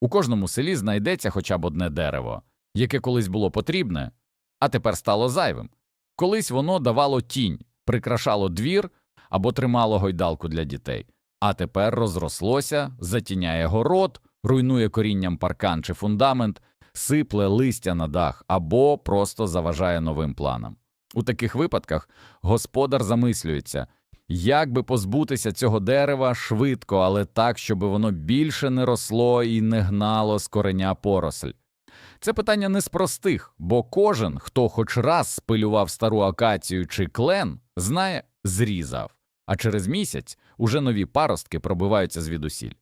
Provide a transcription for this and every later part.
У кожному селі знайдеться хоча б одне дерево, яке колись було потрібне, а тепер стало зайвим. Колись воно давало тінь, прикрашало двір або тримало гойдалку для дітей, а тепер розрослося, затіняє город, руйнує корінням паркан чи фундамент, сипле листя на дах або просто заважає новим планам. У таких випадках господар замислюється, як би позбутися цього дерева швидко, але так, щоб воно більше не росло і не гнало з кореня поросль. Це питання не з простих, бо кожен, хто хоч раз спилював стару акацію чи клен, знає, зрізав, а через місяць уже нові паростки пробиваються звідусіль.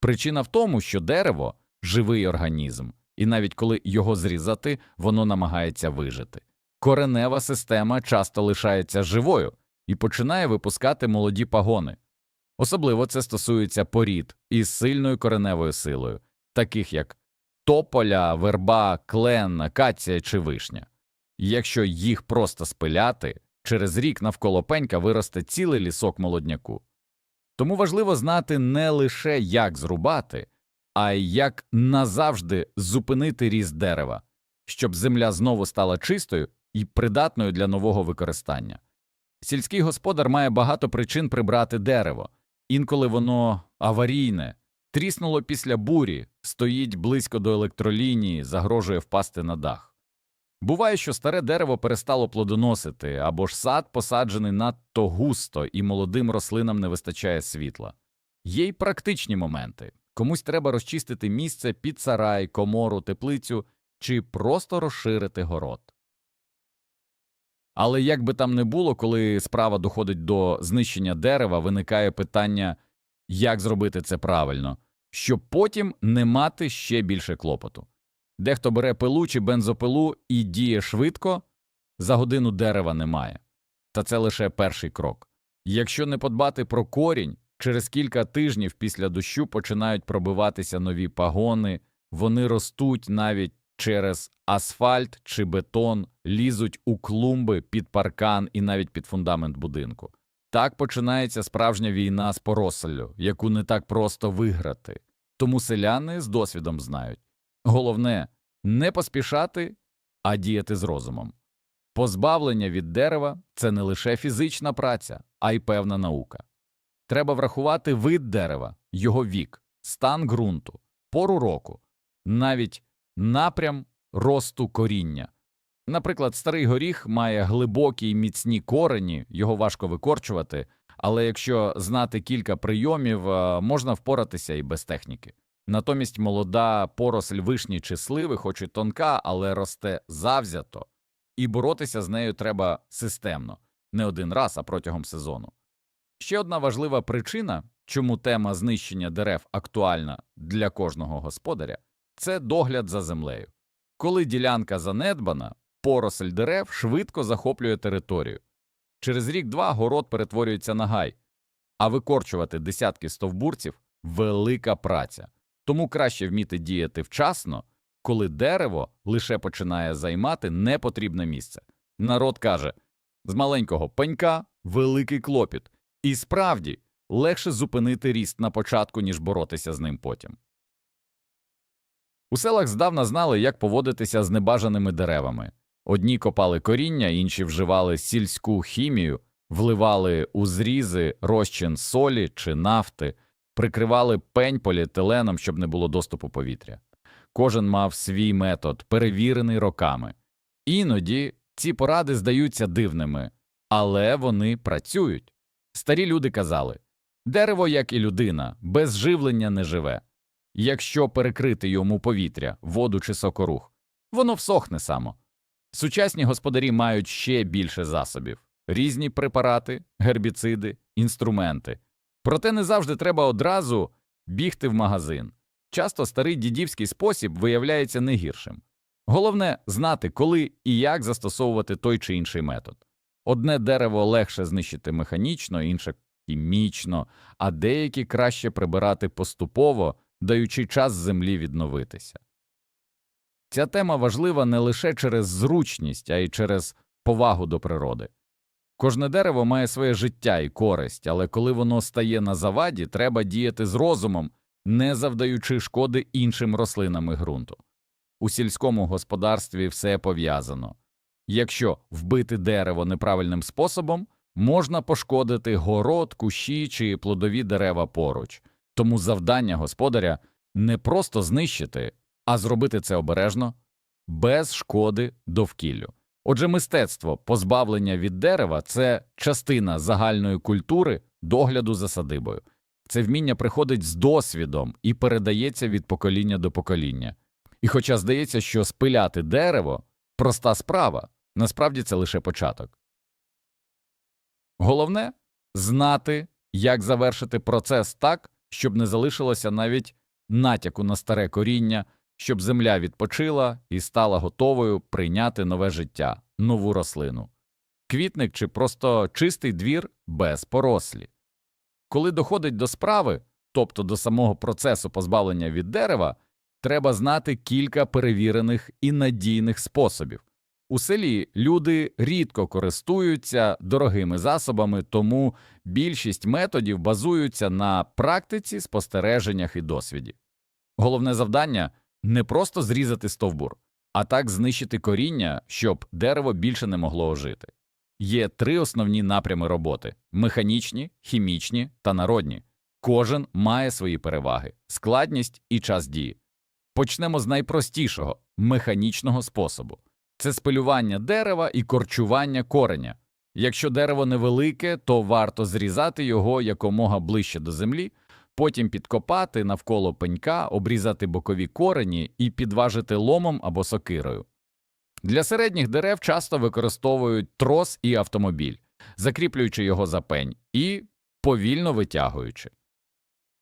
Причина в тому, що дерево живий організм, і навіть коли його зрізати, воно намагається вижити. Коренева система часто лишається живою і починає випускати молоді пагони. Особливо це стосується порід із сильною кореневою силою, таких як тополя, верба, клен, акація чи вишня. Якщо їх просто спиляти, через рік навколо пенька виросте цілий лісок молодняку. Тому важливо знати не лише як зрубати, а й як назавжди зупинити ріст дерева, щоб земля знову стала чистою і придатною для нового використання. Сільський господар має багато причин прибрати дерево, інколи воно аварійне, тріснуло після бурі, стоїть близько до електролінії, загрожує впасти на дах. Буває, що старе дерево перестало плодоносити, або ж сад посаджений надто густо і молодим рослинам не вистачає світла. Є й практичні моменти комусь треба розчистити місце під сарай, комору, теплицю чи просто розширити город. Але як би там не було, коли справа доходить до знищення дерева, виникає питання, як зробити це правильно, щоб потім не мати ще більше клопоту. Дехто бере пилу чи бензопилу і діє швидко, за годину дерева немає. Та це лише перший крок. Якщо не подбати про корінь, через кілька тижнів після дощу починають пробиватися нові пагони, вони ростуть навіть через асфальт чи бетон, лізуть у клумби під паркан і навіть під фундамент будинку. Так починається справжня війна з поросллю, яку не так просто виграти. Тому селяни з досвідом знають. Головне не поспішати, а діяти з розумом. Позбавлення від дерева це не лише фізична праця, а й певна наука. Треба врахувати вид дерева, його вік, стан ґрунту, пору року, навіть напрям росту коріння. Наприклад, старий горіх має глибокі й міцні корені, його важко викорчувати, але якщо знати кілька прийомів, е, можна впоратися і без техніки. Натомість молода поросль вишні чи сливи, хоч і тонка, але росте завзято, і боротися з нею треба системно, не один раз, а протягом сезону. Ще одна важлива причина, чому тема знищення дерев актуальна для кожного господаря, це догляд за землею. Коли ділянка занедбана, поросль дерев швидко захоплює територію. Через рік-два город перетворюється на гай, а викорчувати десятки стовбурців велика праця. Тому краще вміти діяти вчасно, коли дерево лише починає займати непотрібне місце. Народ каже з маленького пенька великий клопіт, і справді легше зупинити ріст на початку, ніж боротися з ним потім. У селах здавна знали, як поводитися з небажаними деревами. Одні копали коріння, інші вживали сільську хімію, вливали у зрізи розчин солі чи нафти, прикривали пень поліетиленом, щоб не було доступу повітря. Кожен мав свій метод, перевірений роками. Іноді ці поради здаються дивними, але вони працюють. Старі люди казали дерево, як і людина, без живлення не живе. Якщо перекрити йому повітря, воду чи сокорух, воно всохне само. Сучасні господарі мають ще більше засобів різні препарати, гербіциди, інструменти. Проте не завжди треба одразу бігти в магазин. Часто старий дідівський спосіб виявляється не гіршим. Головне знати, коли і як застосовувати той чи інший метод. Одне дерево легше знищити механічно, інше хімічно, а деякі краще прибирати поступово, даючи час землі відновитися. Ця тема важлива не лише через зручність, а й через повагу до природи. Кожне дерево має своє життя і користь, але коли воно стає на заваді, треба діяти з розумом, не завдаючи шкоди іншим рослинам і ґрунту. У сільському господарстві все пов'язано. Якщо вбити дерево неправильним способом, можна пошкодити город, кущі чи плодові дерева поруч. Тому завдання господаря не просто знищити, а зробити це обережно, без шкоди довкіллю. Отже, мистецтво позбавлення від дерева це частина загальної культури догляду за садибою. Це вміння приходить з досвідом і передається від покоління до покоління. І хоча здається, що спиляти дерево проста справа, насправді це лише початок. Головне знати, як завершити процес так, щоб не залишилося навіть натяку на старе коріння, щоб земля відпочила і стала готовою прийняти нове життя, нову рослину. Квітник чи просто чистий двір без порослі. Коли доходить до справи, тобто до самого процесу позбавлення від дерева, треба знати кілька перевірених і надійних способів. У селі люди рідко користуються дорогими засобами, тому більшість методів базуються на практиці, спостереженнях і досвіді. Головне завдання не просто зрізати стовбур, а так знищити коріння, щоб дерево більше не могло ожити. Є три основні напрями роботи механічні, хімічні та народні. Кожен має свої переваги, складність і час дії. Почнемо з найпростішого механічного способу це спилювання дерева і корчування кореня. Якщо дерево невелике, то варто зрізати його якомога ближче до землі, потім підкопати навколо пенька, обрізати бокові корені і підважити ломом або сокирою. Для середніх дерев часто використовують трос і автомобіль, закріплюючи його за пень і повільно витягуючи.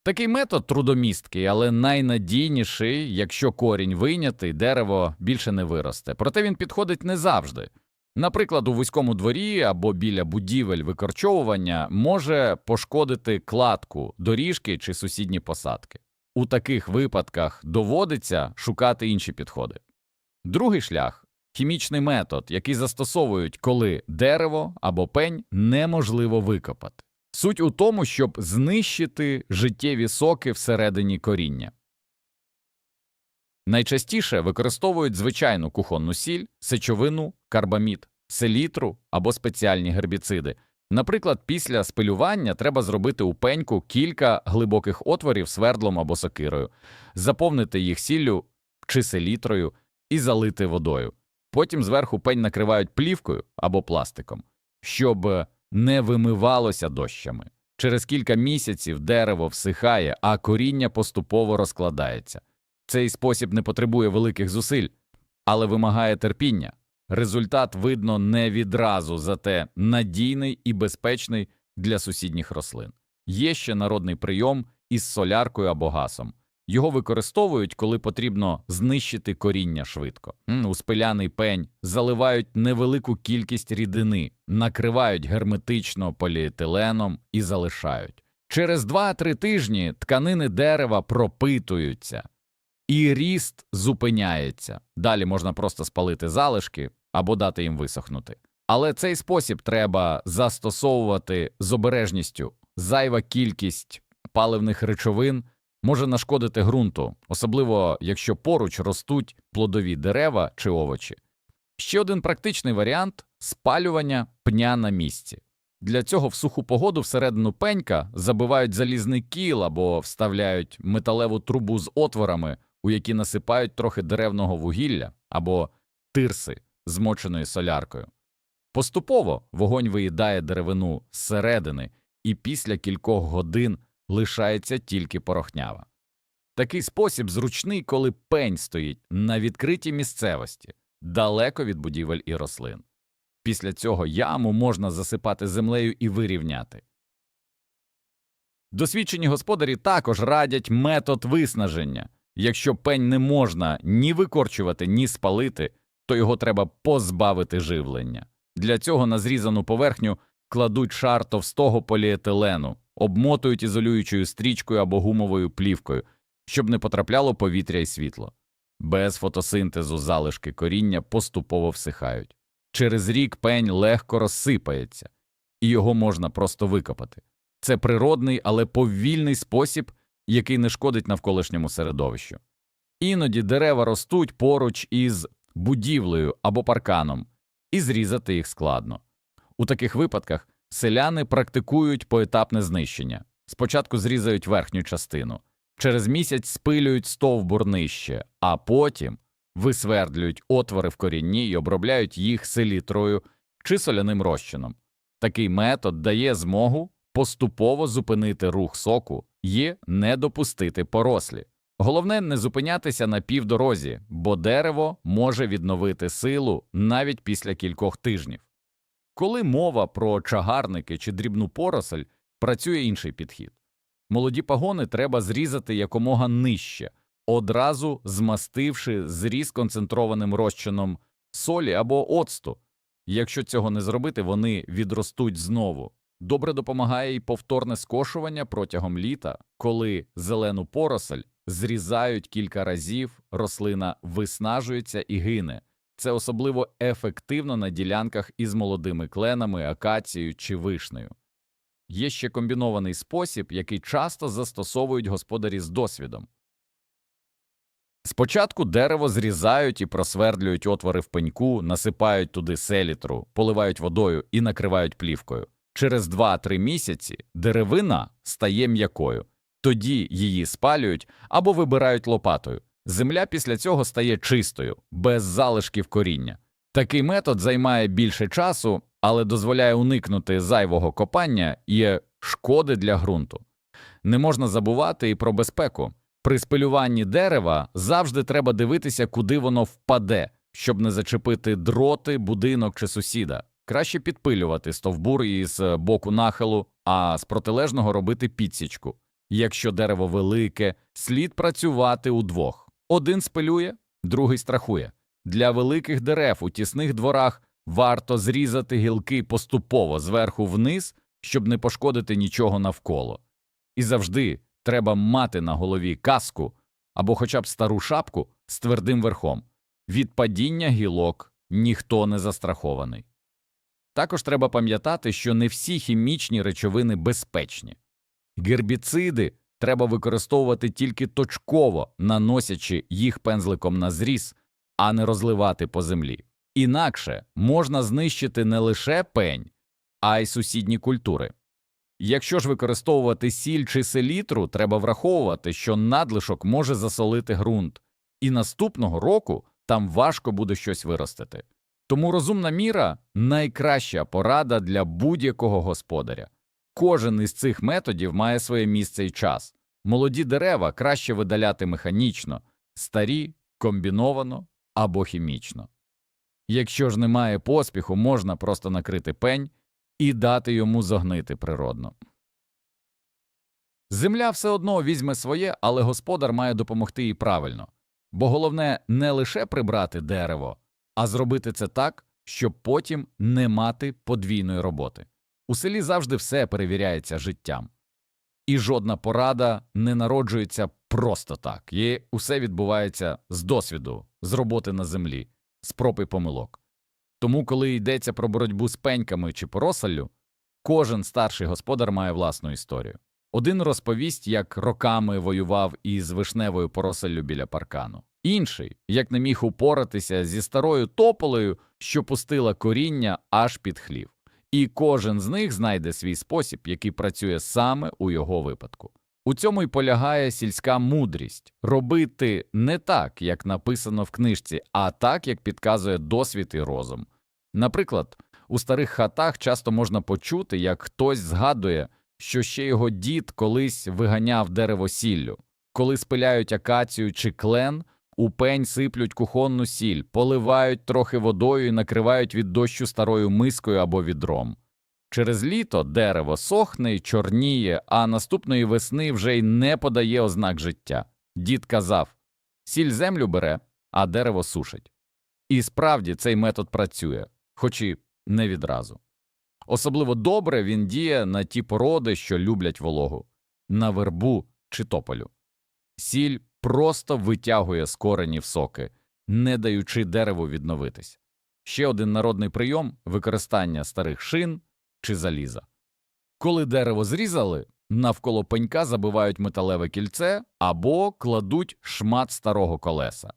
Такий метод трудомісткий, але найнадійніший, якщо корінь вийнятий, дерево більше не виросте. Проте він підходить не завжди. Наприклад, у вузькому дворі або біля будівель викорчовування може пошкодити кладку, доріжки чи сусідні посадки. У таких випадках доводиться шукати інші підходи. Другий шлях хімічний метод, який застосовують, коли дерево або пень неможливо викопати. Суть у тому, щоб знищити життєві соки всередині коріння. Найчастіше використовують звичайну кухонну сіль, сечовину, карбамід, селітру або спеціальні гербіциди. Наприклад, після спилювання треба зробити у пеньку кілька глибоких отворів свердлом або сокирою, заповнити їх сіллю чи селітрою і залити водою. Потім зверху пень накривають плівкою або пластиком, щоб не вимивалося дощами. Через кілька місяців дерево всихає, а коріння поступово розкладається. Цей спосіб не потребує великих зусиль, але вимагає терпіння. Результат видно не відразу, зате надійний і безпечний для сусідніх рослин. Є ще народний прийом із соляркою або гасом. Його використовують, коли потрібно знищити коріння швидко. У спиляний пень заливають невелику кількість рідини, накривають герметично поліетиленом і залишають. Через 2-3 тижні тканини дерева пропитуються, і ріст зупиняється. Далі можна просто спалити залишки або дати їм висохнути. Але цей спосіб треба застосовувати з обережністю. Зайва кількість паливних речовин може нашкодити ґрунту, особливо якщо поруч ростуть плодові дерева чи овочі. Ще один практичний варіант спалювання пня на місці. Для цього в суху погоду всередину пенька забивають залізний кіл або вставляють металеву трубу з отворами, у які насипають трохи деревного вугілля або тирси, змоченої соляркою. Поступово вогонь виїдає деревину зсередини, і після кількох годин лишається тільки порохнява. Такий спосіб зручний, коли пень стоїть на відкритій місцевості, далеко від будівель і рослин. Після цього яму можна засипати землею і вирівняти. Досвідчені господарі також радять метод виснаження. Якщо пень не можна ні викорчувати, ні спалити, то його треба позбавити живлення. Для цього на зрізану поверхню кладуть шар товстого поліетилену, обмотують ізолюючою стрічкою або гумовою плівкою, щоб не потрапляло повітря і світло. Без фотосинтезу залишки коріння поступово всихають. Через рік пень легко розсипається, і його можна просто викопати. Це природний, але повільний спосіб, який не шкодить навколишньому середовищу. Іноді дерева ростуть поруч із будівлею або парканом, і зрізати їх складно. У таких випадках селяни практикують поетапне знищення. Спочатку зрізають верхню частину, через місяць спилюють стовбур нижче, а потім висвердлюють отвори в корінні і обробляють їх селітрою чи соляним розчином. Такий метод дає змогу поступово зупинити рух соку і не допустити порослі. Головне не зупинятися на півдорозі, бо дерево може відновити силу навіть після кількох тижнів. Коли мова про чагарники чи дрібну поросль, працює інший підхід. Молоді пагони треба зрізати якомога нижче, одразу змастивши зріз концентрованим розчином солі або оцту. Якщо цього не зробити, вони відростуть знову. Добре допомагає й повторне скошування протягом літа, коли зелену поросль зрізають кілька разів, рослина виснажується і гине. Це особливо ефективно на ділянках із молодими кленами, акацією чи вишнею. Є ще комбінований спосіб, який часто застосовують господарі з досвідом. Спочатку дерево зрізають і просвердлюють отвори в пеньку, насипають туди селітру, поливають водою і накривають плівкою. Через 2-3 місяці деревина стає м'якою, тоді її спалюють або вибирають лопатою. Земля після цього стає чистою, без залишків коріння. Такий метод займає більше часу, але дозволяє уникнути зайвого копання і шкоди для ґрунту. Не можна забувати і про безпеку. При спилюванні дерева завжди треба дивитися, куди воно впаде, щоб не зачепити дроти, будинок чи сусіда. Краще підпилювати стовбур із боку нахилу, а з протилежного робити підсічку. Якщо дерево велике, слід працювати удвох. Один спилює, другий страхує. Для великих дерев у тісних дворах варто зрізати гілки поступово зверху вниз, щоб не пошкодити нічого навколо. І завжди треба мати на голові каску або хоча б стару шапку з твердим верхом. Від падіння гілок ніхто не застрахований. Також треба пам'ятати, що не всі хімічні речовини безпечні. Гербіциди треба використовувати тільки точково, наносячи їх пензликом на зріз, а не розливати по землі. Інакше можна знищити не лише пень, а й сусідні культури. Якщо ж використовувати сіль чи селітру, треба враховувати, що надлишок може засолити ґрунт, і наступного року там важко буде щось виростити. Тому розумна міра найкраща порада для будь-якого господаря. Кожен із цих методів має своє місце і час. Молоді дерева краще видаляти механічно, старі комбіновано або хімічно. Якщо ж немає поспіху, можна просто накрити пень і дати йому зогнити природно. Земля все одно візьме своє, але господар має допомогти їй правильно, бо головне не лише прибрати дерево, а зробити це так, щоб потім не мати подвійної роботи. У селі завжди все перевіряється життям, і жодна порада не народжується просто так, і усе відбувається з досвіду, з роботи на землі, з проб і помилок. Тому, коли йдеться про боротьбу з пеньками чи поросаллю, кожен старший господар має власну історію. Один розповість, як роками воював із вишневою пороселлю біля паркану, інший, як не міг упоратися зі старою тополею, що пустила коріння аж під хлів. І кожен з них знайде свій спосіб, який працює саме у його випадку. У цьому й полягає сільська мудрість робити не так, як написано в книжці, а так, як підказує досвід і розум. Наприклад, у старих хатах часто можна почути, як хтось згадує, що ще його дід колись виганяв дерево сіллю. Коли спиляють акацію чи клен, у пень сиплють кухонну сіль, поливають трохи водою і накривають від дощу старою мискою або відром. Через літо дерево сохне й чорніє, а наступної весни вже й не подає ознак життя. Дід казав сіль землю бере, а дерево сушить. І справді цей метод працює, хоч і не відразу. Особливо добре він діє на ті породи, що люблять вологу, на вербу чи тополю. Сіль просто витягує з коренів соки, не даючи дереву відновитись. Ще один народний прийом використання старих шин чи заліза. Коли дерево зрізали, навколо пенька забивають металеве кільце або кладуть шмат старого колеса.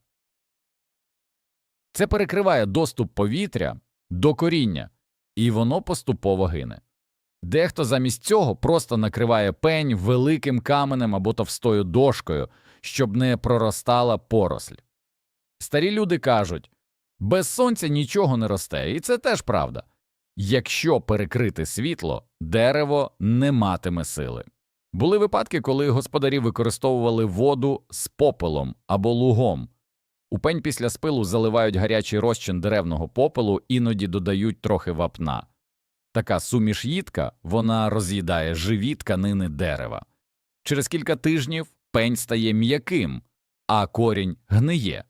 Це перекриває доступ повітря до коріння, і воно поступово гине. Дехто замість цього просто накриває пень великим каменем або товстою дошкою, щоб не проростала поросль. Старі люди кажуть без сонця нічого не росте, і це теж правда. Якщо перекрити світло, дерево не матиме сили. Були випадки, коли господарі використовували воду з попелом або лугом. У пень після спилу заливають гарячий розчин деревного попелу, іноді додають трохи вапна. Така суміш їдка вона роз'їдає живі тканини дерева. Через кілька тижнів пень стає м'яким, а корінь гниє.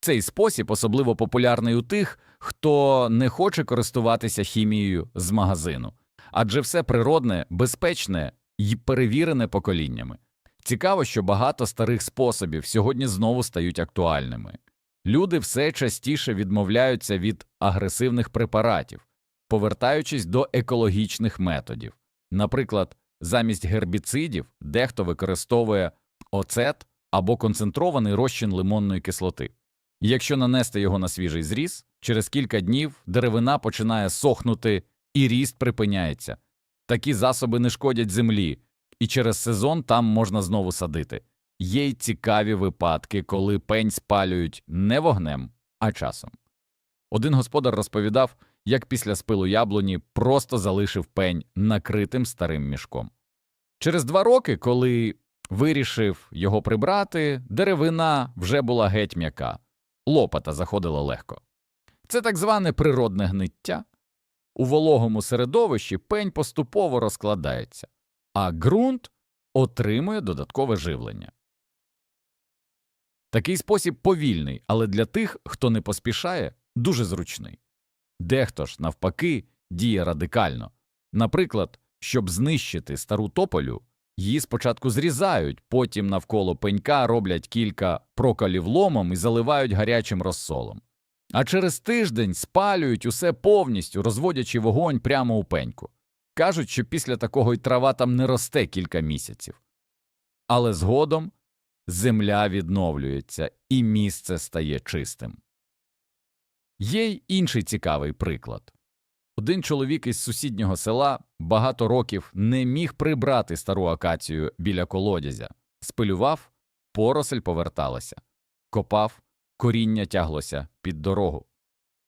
Цей спосіб особливо популярний у тих, хто не хоче користуватися хімією з магазину, адже все природне, безпечне і перевірене поколіннями. Цікаво, що багато старих способів сьогодні знову стають актуальними. Люди все частіше відмовляються від агресивних препаратів, повертаючись до екологічних методів. Наприклад, замість гербіцидів дехто використовує оцет або концентрований розчин лимонної кислоти. Якщо нанести його на свіжий зріз, через кілька днів деревина починає сохнути і ріст припиняється. Такі засоби не шкодять землі, і через сезон там можна знову садити. Є й цікаві випадки, коли пень спалюють не вогнем, а часом. Один господар розповідав, як після спилу яблуні просто залишив пень накритим старим мішком. Через два роки, коли вирішив його прибрати, деревина вже була геть м'яка, лопата заходила легко. Це так зване природне гниття. У вологому середовищі пень поступово розкладається, а ґрунт отримує додаткове живлення. Такий спосіб повільний, але для тих, хто не поспішає, дуже зручний. Дехто ж, навпаки, діє радикально. Наприклад, щоб знищити стару тополю, її спочатку зрізають, потім навколо пенька роблять кілька проколів ломом і заливають гарячим розсолом. А через тиждень спалюють усе повністю, розводячи вогонь прямо у пеньку. Кажуть, що після такого й трава там не росте кілька місяців. Але згодом земля відновлюється і місце стає чистим. Є й інший цікавий приклад. Один чоловік із сусіднього села багато років не міг прибрати стару акацію біля колодязя, спилював, поросль поверталася, копав, коріння тяглося під дорогу.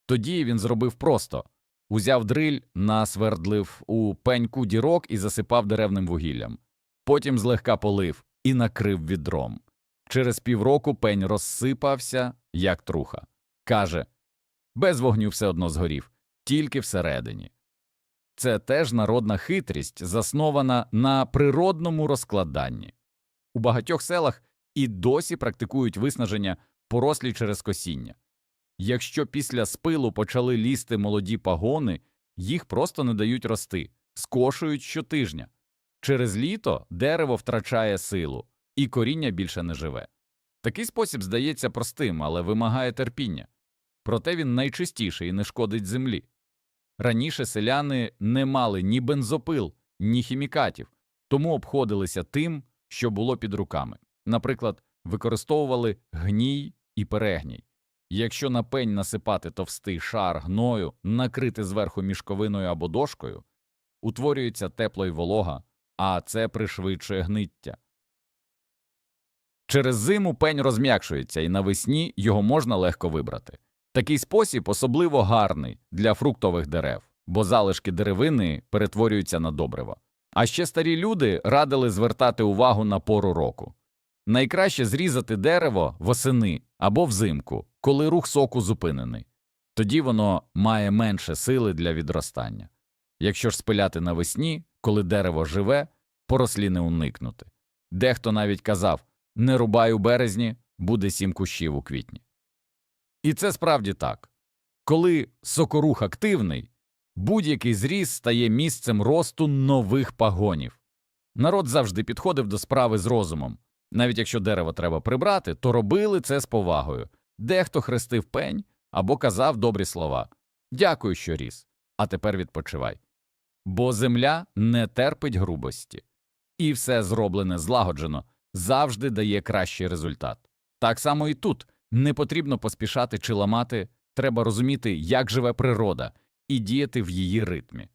Тоді він зробив просто узяв дриль, насвердлив у пеньку дірок і засипав деревним вугіллям, потім злегка полив і накрив відром. Через півроку пень розсипався, як труха. Каже без вогню все одно згорів, тільки всередині. Це теж народна хитрість, заснована на природному розкладанні. У багатьох селах і досі практикують виснаження порослі через косіння. Якщо після спилу почали лізти молоді пагони, їх просто не дають рости, скошують щотижня. Через літо дерево втрачає силу, і коріння більше не живе. Такий спосіб здається простим, але вимагає терпіння. Проте він найчистіший і не шкодить землі. Раніше селяни не мали ні бензопил, ні хімікатів, тому обходилися тим, що було під руками. Наприклад, використовували гній і перегній. Якщо на пень насипати товстий шар гною, накрити зверху мішковиною або дошкою, утворюється тепло й волога, а це пришвидшує гниття. Через зиму пень розм'якшується, і навесні його можна легко вибрати. Такий спосіб особливо гарний для фруктових дерев, бо залишки деревини перетворюються на добриво. А ще старі люди радили звертати увагу на пору року. Найкраще зрізати дерево восени або взимку, коли рух соку зупинений. Тоді воно має менше сили для відростання. Якщо ж спиляти навесні, коли дерево живе, порослі не уникнути. Дехто навіть казав не рубай у березні, буде сім кущів у квітні. І це справді так. Коли сокорух активний, будь-який зріз стає місцем росту нових пагонів. Народ завжди підходив до справи з розумом. Навіть якщо дерево треба прибрати, то робили це з повагою. Дехто хрестив пень або казав добрі слова Дякую, що ріс, а тепер відпочивай. Бо земля не терпить грубості. і все зроблене злагоджено завжди дає кращий результат. Так само і тут не потрібно поспішати чи ламати, треба розуміти, як живе природа, і діяти в її ритмі.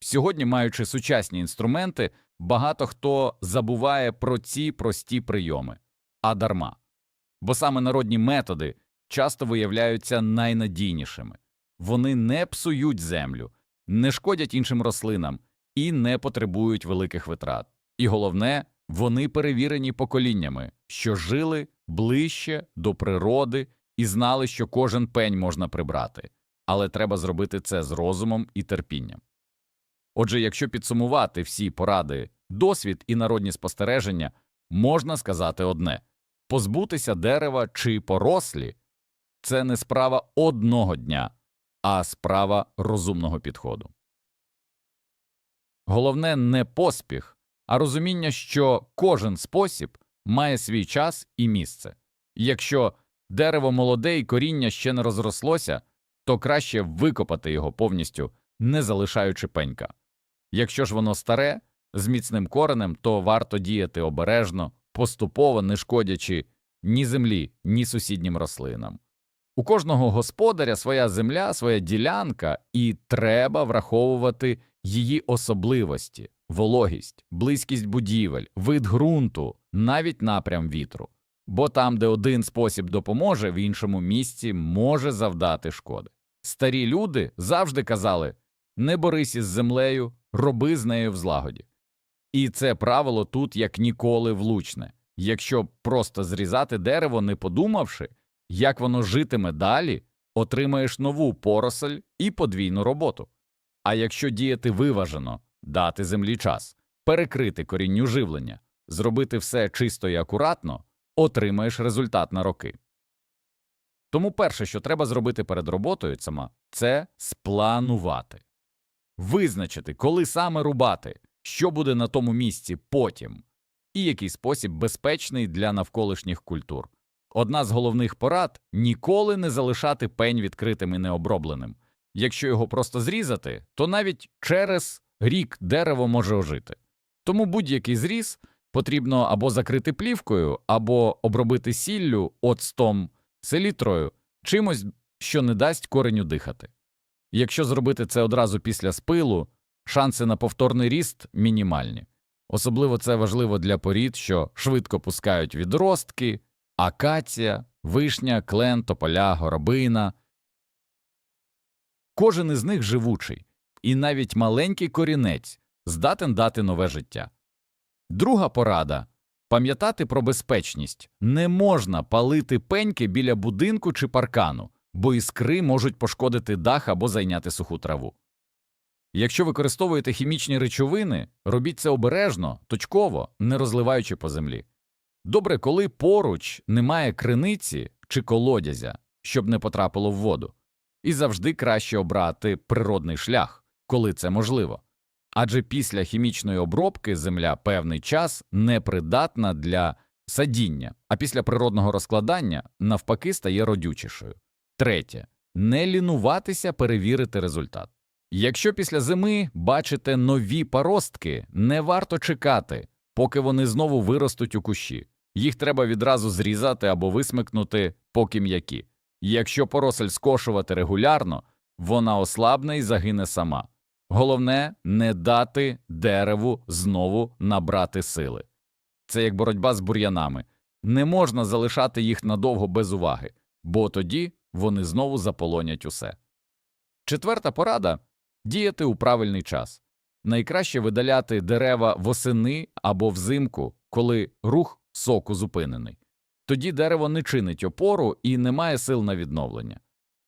Сьогодні, маючи сучасні інструменти, багато хто забуває про ці прості прийоми, а дарма. Бо саме народні методи часто виявляються найнадійнішими. Вони не псують землю, не шкодять іншим рослинам і не потребують великих витрат. І головне, вони перевірені поколіннями, що жили ближче до природи і знали, що кожен пень можна прибрати, але треба зробити це з розумом і терпінням. Отже, якщо підсумувати всі поради, досвід і народні спостереження, можна сказати одне позбутися дерева чи порослі це не справа одного дня, а справа розумного підходу. Головне не поспіх, а розуміння, що кожен спосіб має свій час і місце. Якщо дерево молоде і коріння ще не розрослося, то краще викопати його повністю, не залишаючи пенька. Якщо ж воно старе, з міцним коренем, то варто діяти обережно, поступово не шкодячи ні землі, ні сусіднім рослинам. У кожного господаря своя земля, своя ділянка, і треба враховувати її особливості, вологість, близькість будівель, вид ґрунту, навіть напрям вітру. Бо там, де один спосіб допоможе, в іншому місці може завдати шкоди. Старі люди завжди казали не борись із землею, роби з нею в злагоді. І це правило тут як ніколи влучне. Якщо просто зрізати дерево, не подумавши, як воно житиме далі, отримаєш нову поросль і подвійну роботу. А якщо діяти виважено, дати землі час, перекрити корінню живлення, зробити все чисто і акуратно, отримаєш результат на роки. Тому перше, що треба зробити перед роботою сама, це спланувати, визначити, коли саме рубати, що буде на тому місці потім, і який спосіб безпечний для навколишніх культур. Одна з головних порад ніколи не залишати пень відкритим і необробленим. Якщо його просто зрізати, то навіть через рік дерево може ожити. Тому будь-який зріз потрібно або закрити плівкою, або обробити сіллю, оцтом, селітрою, чимось, що не дасть кореню дихати. Якщо зробити це одразу після спилу, шанси на повторний ріст мінімальні. Особливо це важливо для порід, що швидко пускають відростки, акація, вишня, клен, тополя, горобина. Кожен із них живучий, і навіть маленький корінець здатен дати нове життя. Друга порада пам'ятати про безпечність не можна палити пеньки біля будинку чи паркану, бо іскри можуть пошкодити дах або зайняти суху траву. Якщо використовуєте хімічні речовини, робіть це обережно, точково, не розливаючи по землі. Добре, коли поруч немає криниці чи колодязя, щоб не потрапило в воду, і завжди краще обрати природний шлях, коли це можливо. Адже після хімічної обробки земля певний час непридатна для садіння, а після природного розкладання навпаки стає родючішою. Третє не лінуватися перевірити результат. Якщо після зими бачите нові паростки, не варто чекати, поки вони знову виростуть у кущі. Їх треба відразу зрізати або висмикнути, поки м'які. Якщо поросль скошувати регулярно, вона ослабне і загине сама. Головне не дати дереву знову набрати сили. Це як боротьба з бур'янами. Не можна залишати їх надовго без уваги, бо тоді вони знову заполонять усе. Четверта порада діяти у правильний час. Найкраще видаляти дерева восени або взимку, коли рух соку зупинений. Тоді дерево не чинить опору і не має сил на відновлення.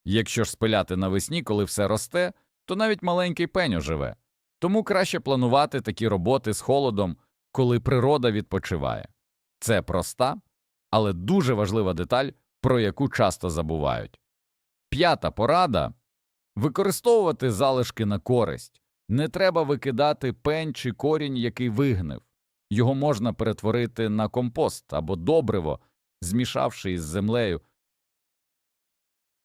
Якщо ж спиляти навесні, коли все росте, то навіть маленький пень оживе. Тому краще планувати такі роботи з холодом, коли природа відпочиває. Це проста, але дуже важлива деталь, про яку часто забувають. П'ята порада використовувати залишки на користь. Не треба викидати пень чи корінь, який вигнив. Його можна перетворити на компост або добриво, змішавши із землею.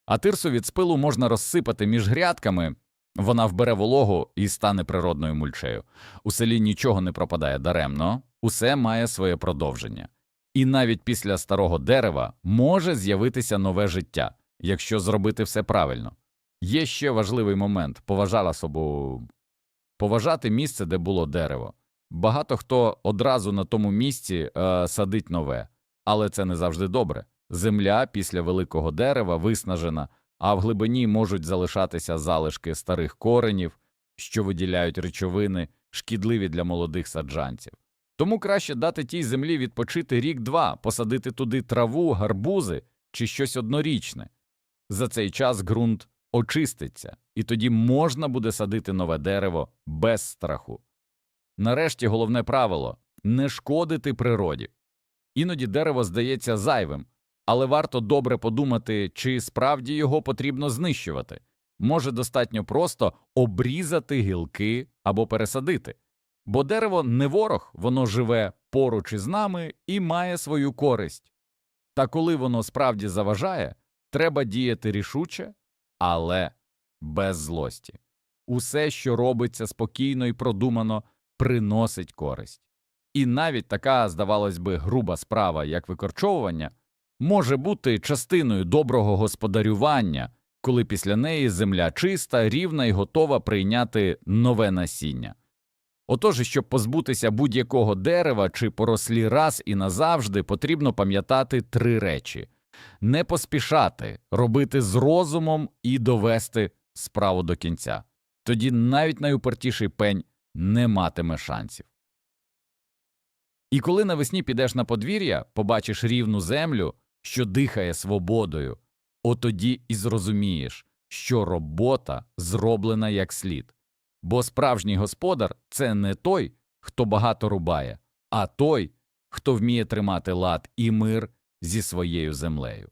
А тирсу від спилу можна розсипати між грядками, вона вбере вологу і стане природною мульчею. У селі нічого не пропадає даремно, усе має своє продовження. І навіть після старого дерева може з'явитися нове життя, якщо зробити все правильно. Є ще важливий момент поважала собу поважати місце, де було дерево. Багато хто одразу на тому місці е, садить нове, але це не завжди добре. Земля після великого дерева виснажена, а в глибині можуть залишатися залишки старих коренів, що виділяють речовини, шкідливі для молодих саджанців. Тому краще дати тій землі відпочити рік-два, посадити туди траву, гарбузи чи щось однорічне. За цей час ґрунт очиститься, і тоді можна буде садити нове дерево без страху. Нарешті головне правило не шкодити природі. Іноді дерево здається зайвим, але варто добре подумати, чи справді його потрібно знищувати. Може достатньо просто обрізати гілки або пересадити. Бо дерево не ворог, воно живе поруч із нами і має свою користь. Та коли воно справді заважає, треба діяти рішуче, але без злості. Усе, що робиться спокійно і продумано, приносить користь. І навіть така, здавалось би, груба справа, як викорчовування, може бути частиною доброго господарювання, коли після неї земля чиста, рівна і готова прийняти нове насіння. Отож, щоб позбутися будь-якого дерева чи порослі раз і назавжди, потрібно пам'ятати три речі не поспішати, робити з розумом і довести справу до кінця. Тоді навіть найупертіший пень не матиме шансів. І коли навесні підеш на подвір'я, побачиш рівну землю, що дихає свободою, отоді і зрозумієш, що робота зроблена як слід. Бо справжній господар це не той, хто багато рубає, а той, хто вміє тримати лад і мир зі своєю землею.